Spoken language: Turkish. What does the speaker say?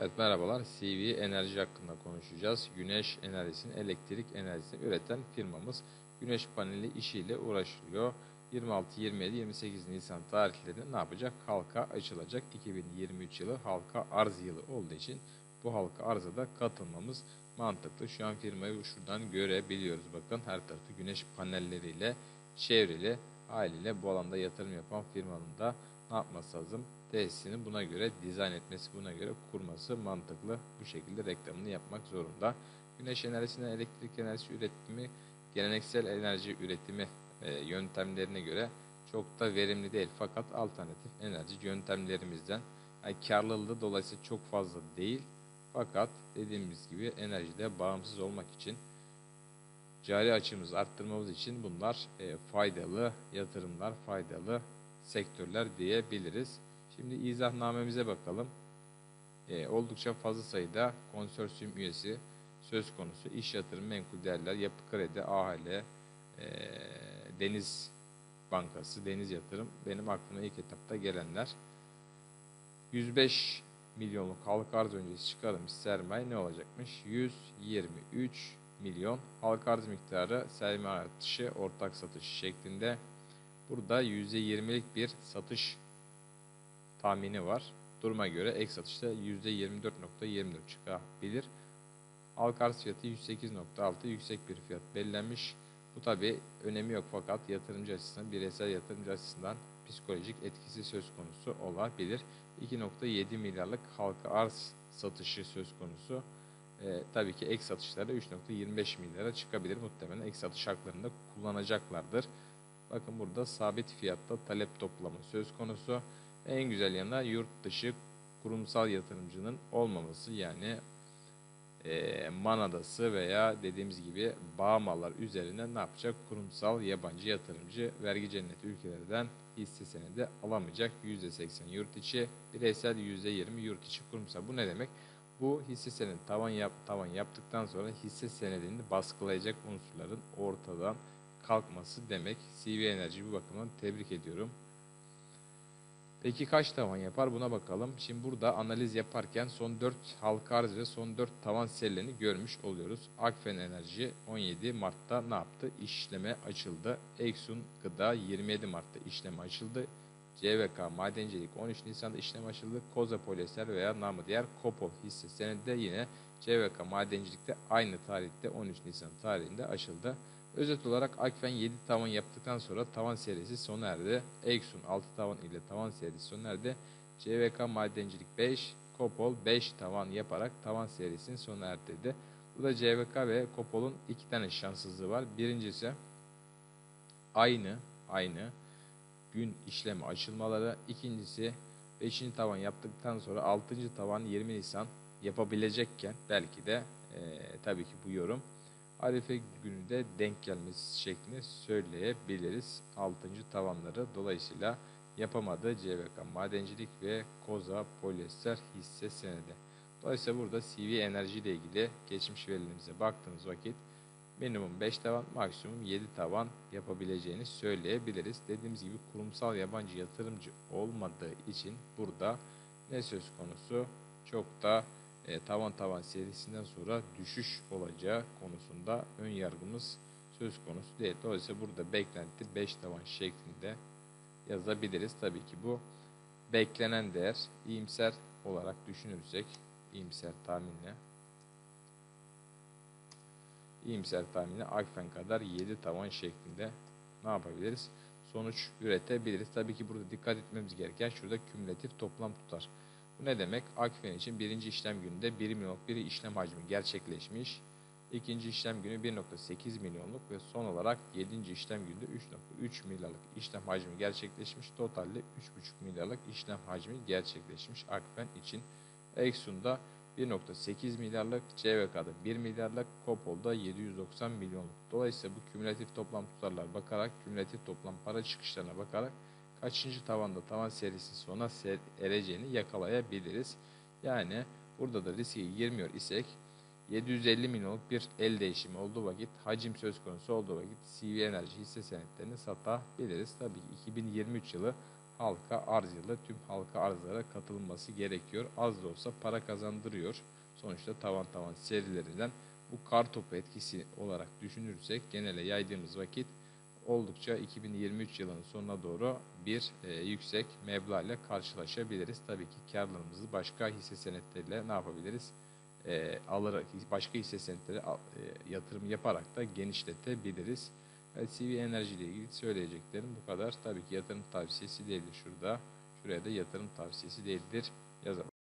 Evet merhabalar. CV Enerji hakkında konuşacağız. Güneş enerjisini, elektrik enerjisini üreten firmamız güneş paneli işiyle uğraşılıyor. 26, 27, 28 Nisan tarihlerinde ne yapacak? Halka açılacak. 2023 yılı halka arz yılı olduğu için bu halka arza da katılmamız mantıklı. Şu an firmayı şuradan görebiliyoruz. Bakın her tarafı güneş panelleriyle çevrili haliyle bu alanda yatırım yapan firmanın da ne yapması lazım? Tesisini buna göre dizayn etmesi, buna göre kurması mantıklı. Bu şekilde reklamını yapmak zorunda. Güneş enerjisinden elektrik enerjisi üretimi, geleneksel enerji üretimi e, yöntemlerine göre çok da verimli değil. Fakat alternatif enerji yöntemlerimizden yani karlılığı dolayısıyla çok fazla değil. Fakat dediğimiz gibi enerjide bağımsız olmak için cari açımızı arttırmamız için bunlar e, faydalı yatırımlar, faydalı sektörler diyebiliriz. Şimdi izahnamemize bakalım. E, oldukça fazla sayıda konsorsiyum üyesi söz konusu. İş yatırım, menkul değerler, yapı kredi, AHL, e, Deniz Bankası, Deniz Yatırım benim aklıma ilk etapta gelenler. 105 milyonluk halk arz öncesi çıkarılmış sermaye ne olacakmış? 123 milyon halk arz miktarı sermaye artışı ortak satış şeklinde. Burada %20'lik bir satış tahmini var. Duruma göre ek satışta %24.24 çıkabilir. Halk arz fiyatı 108.6 yüksek bir fiyat belirlenmiş. Bu tabi önemi yok fakat yatırımcı açısından, bireysel yatırımcı açısından psikolojik etkisi söz konusu olabilir. 2.7 milyarlık halka arz satışı söz konusu. E, tabii ki ek satışları 3.25 milyara çıkabilir. Muhtemelen ek satış haklarını kullanacaklardır. Bakın burada sabit fiyatta talep toplamı söz konusu. En güzel yanı yurt dışı kurumsal yatırımcının olmaması yani e, Manadası veya dediğimiz gibi Bahamalar üzerine ne yapacak? Kurumsal yabancı yatırımcı vergi cenneti ülkelerden hisse senedi alamayacak. %80 yurt içi, bireysel %20 yurt içi kurumsal. Bu ne demek? Bu hisse senedi tavan, yap, tavan yaptıktan sonra hisse senedini baskılayacak unsurların ortadan kalkması demek. CV Enerji bu bakımdan tebrik ediyorum. Peki kaç tavan yapar buna bakalım. Şimdi burada analiz yaparken son 4 halka arz ve son 4 tavan serilerini görmüş oluyoruz. Akfen Enerji 17 Mart'ta ne yaptı? İşleme açıldı. Exxon Gıda 27 Mart'ta işleme açıldı. CVK Madencilik 13 Nisan'da işlem açıldı. Koza Polyester veya namı diğer Kopol hisse senedi de yine CVK Madencilik'te aynı tarihte 13 Nisan tarihinde açıldı. Özet olarak Akfen 7 tavan yaptıktan sonra tavan serisi sona erdi. Exxon 6 tavan ile tavan serisi sona erdi. CVK Madencilik 5, Kopol 5 tavan yaparak tavan serisini sona erdirdi. Burada CVK ve Kopol'un iki tane şanssızlığı var. Birincisi aynı aynı gün işlemi açılmaları. İkincisi 5. tavan yaptıktan sonra 6. tavan 20 Nisan yapabilecekken belki de e, tabii ki bu yorum Arife günü de denk gelmesi şeklinde söyleyebiliriz. 6. tavanları dolayısıyla yapamadı CVK Madencilik ve Koza Polyester hisse senedi. Dolayısıyla burada CV enerji ile ilgili geçmiş verilerimize baktığınız vakit minimum 5 tavan, maksimum 7 tavan yapabileceğini söyleyebiliriz. Dediğimiz gibi kurumsal yabancı yatırımcı olmadığı için burada ne söz konusu çok da e, tavan tavan serisinden sonra düşüş olacağı konusunda ön yargımız söz konusu değil. Dolayısıyla burada beklenti 5 tavan şeklinde yazabiliriz. Tabii ki bu beklenen değer iyimser olarak düşünürsek iyimser tahminle iyimser tahminle Akfen kadar 7 tavan şeklinde ne yapabiliriz? Sonuç üretebiliriz. Tabii ki burada dikkat etmemiz gereken şurada kümülatif toplam tutar. Bu ne demek? Akfen için birinci işlem gününde 1 milyonluk bir işlem hacmi gerçekleşmiş. İkinci işlem günü 1.8 milyonluk ve son olarak 7. işlem günde 3.3 milyarlık işlem hacmi gerçekleşmiş. Totalde 3.5 milyarlık işlem hacmi gerçekleşmiş Akfen için. Exxon'da 1.8 milyarlık, CVK'da 1 milyarlık, Kopol'da 790 milyonluk. Dolayısıyla bu kümülatif toplam tutarlar bakarak, kümülatif toplam para çıkışlarına bakarak kaçıncı tavanda tavan serisi sona ereceğini yakalayabiliriz. Yani burada da riske girmiyor isek 750 milyonluk bir el değişimi olduğu vakit, hacim söz konusu olduğu vakit CV Enerji hisse senetlerini satabiliriz. Tabii ki 2023 yılı halka arz yılı tüm halka arzlara katılması gerekiyor. Az da olsa para kazandırıyor. Sonuçta tavan tavan serilerinden bu kar topu etkisi olarak düşünürsek genele yaydığımız vakit oldukça 2023 yılının sonuna doğru bir e, yüksek meblağ ile karşılaşabiliriz. Tabii ki karlarımızı başka hisse senetleriyle ne yapabiliriz? E, alarak başka hisse senetleri e, yatırım yaparak da genişletebiliriz. LCV Enerji ile ilgili söyleyeceklerim bu kadar. Tabii ki yatırım tavsiyesi değildir şurada. Şuraya da yatırım tavsiyesi değildir yazalım.